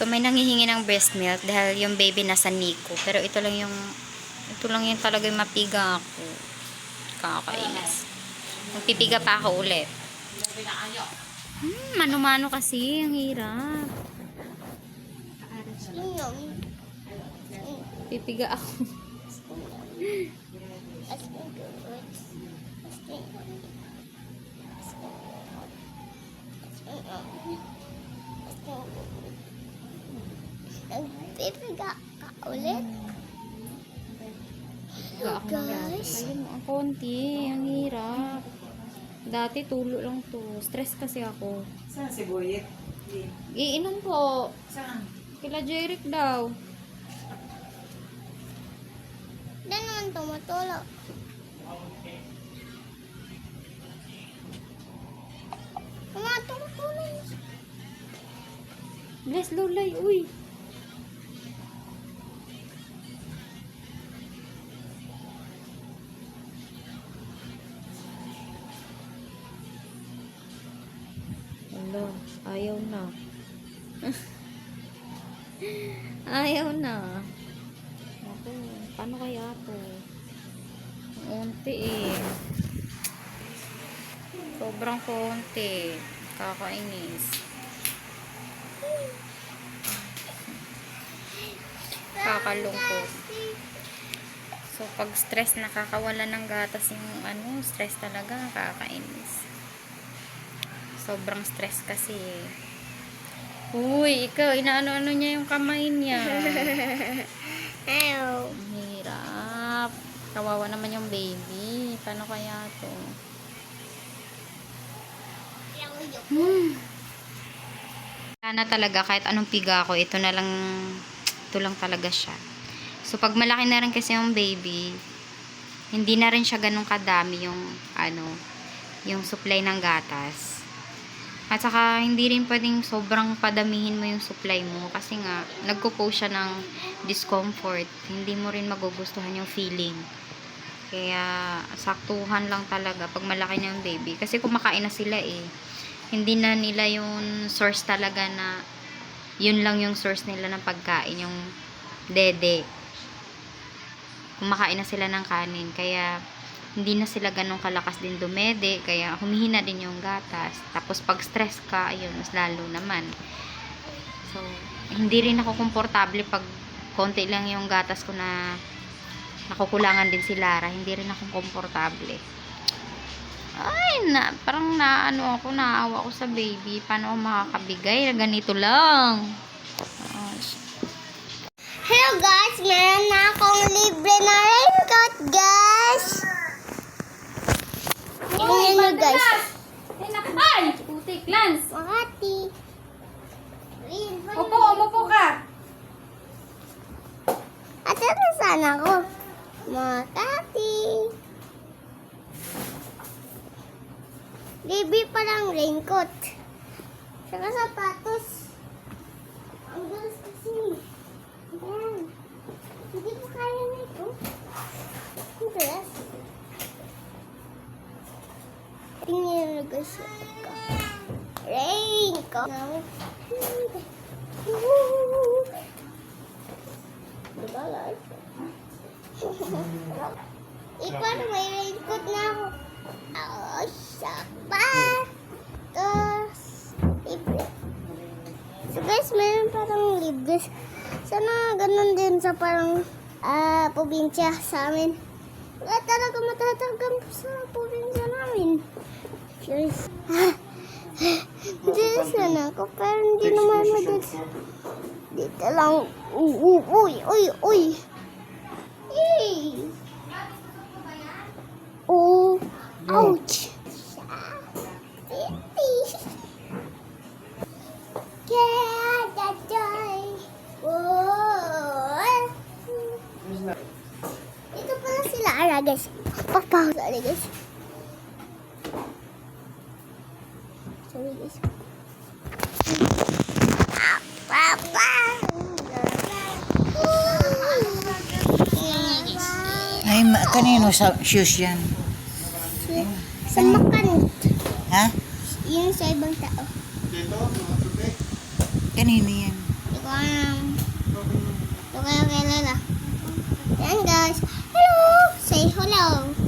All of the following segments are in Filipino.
So, may nangihingi ng breast milk dahil yung baby nasa Nico. Pero ito lang yung, ito lang yung talaga yung mapiga ako. Kakainis. Magpipiga pa ako ulit. Hmm, mano-mano kasi. Ang hirap. Pipiga ako. Nagpipiga ka ulit? Ako Guys. Ayun, ang konti. Ang hirap. Dati tulo lang to. Stress kasi ako. Saan si Boyet? Iinom po. Saan? Kila Jeric daw. Hindi naman tumutulog. Mga tumutulog. Bless Lolay, uy. Wala, ayaw na. ayaw na. Ako, paano kaya to? Unti eh. Sobrang konti. Kakainis. Kakalungkot. So, pag stress, nakakawala ng gatas yung ano, stress talaga, kakainis. Sobrang stress kasi. Uy, ikaw, inaano-ano niya yung kamay niya. Ang hirap. Kawawa naman yung baby. Paano kaya to? Wala na talaga kahit anong piga ko, ito na lang, ito lang talaga siya. So, pag malaki na rin kasi yung baby, hindi na rin siya ganun kadami yung, ano, yung supply ng gatas. At saka, hindi rin pwedeng sobrang padamihin mo yung supply mo kasi nga, nagko-cause siya ng discomfort. Hindi mo rin magugustuhan yung feeling. Kaya, saktuhan lang talaga pag malaki na yung baby. Kasi kumakain na sila eh. Hindi na nila yung source talaga na yun lang yung source nila ng pagkain, yung dede. Kumakain na sila ng kanin. Kaya, hindi na sila ganun kalakas din dumede. Kaya, humihina din yung gatas. Tapos, pag stress ka, ayun, mas lalo naman. So, hindi rin ako komportable pag konti lang yung gatas ko na nakukulangan din si Lara. Hindi rin ako komportable. Ay, na, parang naano ako, naawa ako sa baby. Paano ako makakabigay? Ganito lang. Hello guys, meron na akong libre na raincoat guys. Tingnan nyo guys. Ay! Putik, Lance! Makati. Opo, umupo ka! At ano sana ako? Makati. Libre pa lang raincoat. Saka sapatos. Ang galas kasi. Ayan. Hindi ko kaya na ito. Ang galas. Tingnan nyo guys. Raincoat. Diba guys? Ikaw may raincoat na ako. Oh, sapatos. Libre. So guys, meron parang libre. Sana ganun din sa parang ah probinsya sa amin. Wala talaga matatagam sa probinsya namin. Cheers. Dito sana ako, pero hindi naman madali. Dito lang. Uy, uy, uy, uy. Hey. Oh, ouch. Ito pala si Lara, guys. Papa, sorry, guys. Ay, ma- kanino sa shoes yan? Sa makan. Ha? Yun sa ibang tao. Kanino yan? Hindi ko Okay, okay, Lela. Yan, guys. Hello! Say hello.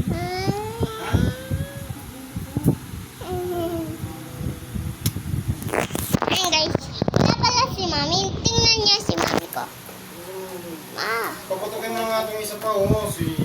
11